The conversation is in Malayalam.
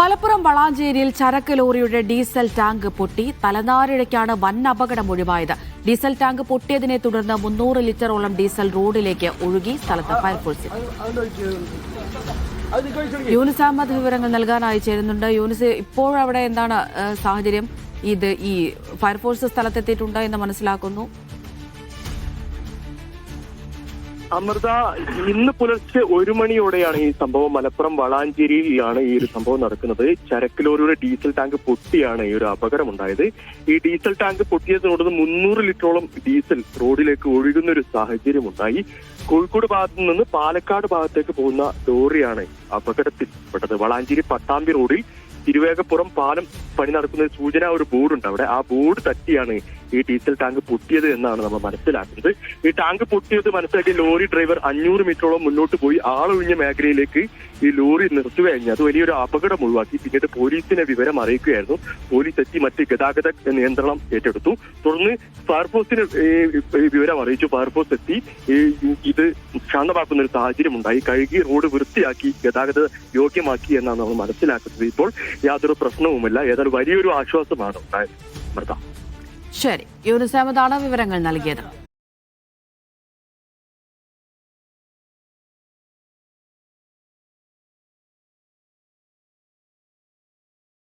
മലപ്പുറം വളാഞ്ചേരിയിൽ ചരക്ക് ലോറിയുടെ ഡീസൽ ടാങ്ക് പൊട്ടി തലനാരിഴയ്ക്കാണ് വൻ അപകടം ഒഴിവായത്. ഡീസൽ ടാങ്ക് പൊട്ടിയതിനെ തുടർന്ന് മുന്നൂറ് ലിറ്ററോളം ഡീസൽ റോഡിലേക്ക് ഒഴുകി സ്ഥലത്ത് ഫയർഫോഴ്സ് യൂനിസ് അഹമ്മദ് വിവരങ്ങൾ നൽകാനായി ചേരുന്നുണ്ട്. യൂനിസ് ഇപ്പോഴവിടെ എന്താണ് സാഹചര്യം? ഇത് ഈ ഫയർഫോഴ്സ് സ്ഥലത്തെത്തിയിട്ടുണ്ട് എന്ന് മനസ്സിലാക്കുന്നു. അമൃത ഇന്ന് പുലർച്ചെ ഒരു മണിയോടെയാണ് ഈ സംഭവം. മലപ്പുറം വളാഞ്ചേരിയിലാണ് ഈ ഒരു സംഭവം നടക്കുന്നത്. ചരക്ക് ഡീസൽ ടാങ്ക് പൊട്ടിയാണ് ഈ ഒരു അപകടം ഉണ്ടായത് ഈ ഡീസൽ ടാങ്ക് പൊട്ടിയതിനോട് മുന്നൂറ് ലിറ്ററോളം ഡീസൽ റോഡിലേക്ക് ഒഴുകുന്ന ഒരു സാഹചര്യം ഉണ്ടായി കോഴിക്കോട് ഭാഗത്തു നിന്ന് പാലക്കാട് ഭാഗത്തേക്ക് പോകുന്ന ലോറിയാണ് അപകടത്തിൽപ്പെട്ടത്. വളാഞ്ചേരി പട്ടാമ്പി റോഡിൽ തിരുവേഗപ്പുറം പാലം പണി നടക്കുന്ന സൂചന ഒരു ബോർഡുണ്ട്. അവിടെ ആ ബോർഡ് തട്ടിയാണ് ഈ ഡീസൽ ടാങ്ക് പൊട്ടിയത് എന്നാണ് നമ്മൾ മനസ്സിലാക്കുന്നത്. ഈ ടാങ്ക് പൊട്ടിയത് മനസ്സിലാക്കി ലോറി ഡ്രൈവർ അഞ്ഞൂറ് മീറ്ററോളം മുന്നോട്ട് പോയി ആളൊഴിഞ്ഞ മേഖലയിലേക്ക് ഈ ലോറി നിർത്തുകയായിരുന്നു അത് വലിയൊരു അപകടം ഒഴിവാക്കി. പിന്നീട് പോലീസിനെ വിവരം അറിയിക്കുകയായിരുന്നു. പോലീസ് എത്തി മറ്റ് ഗതാഗത നിയന്ത്രണം ഏറ്റെടുത്തു. തുടർന്ന് ഫയർഫോഴ്സിന് വിവരം അറിയിച്ചു. ഫയർഫോഴ്സ് എത്തി. ഇത് ശാന്തമാക്കുന്ന ഒരു സാഹചര്യം ഉണ്ടായി കഴുകി റോഡ് വൃത്തിയാക്കി ഗതാഗത യോഗ്യമാക്കി എന്നാണ് നമ്മൾ മനസ്സിലാക്കുന്നത്. ഇപ്പോൾ യാതൊരു പ്രശ്നവുമില്ല. ഏതായാലും വലിയൊരു ആശ്വാസമാണ് ഉണ്ടായത്. മൃത. ശരി. യൂണിസാമതാണ് വിവരങ്ങൾ നൽകിയത്?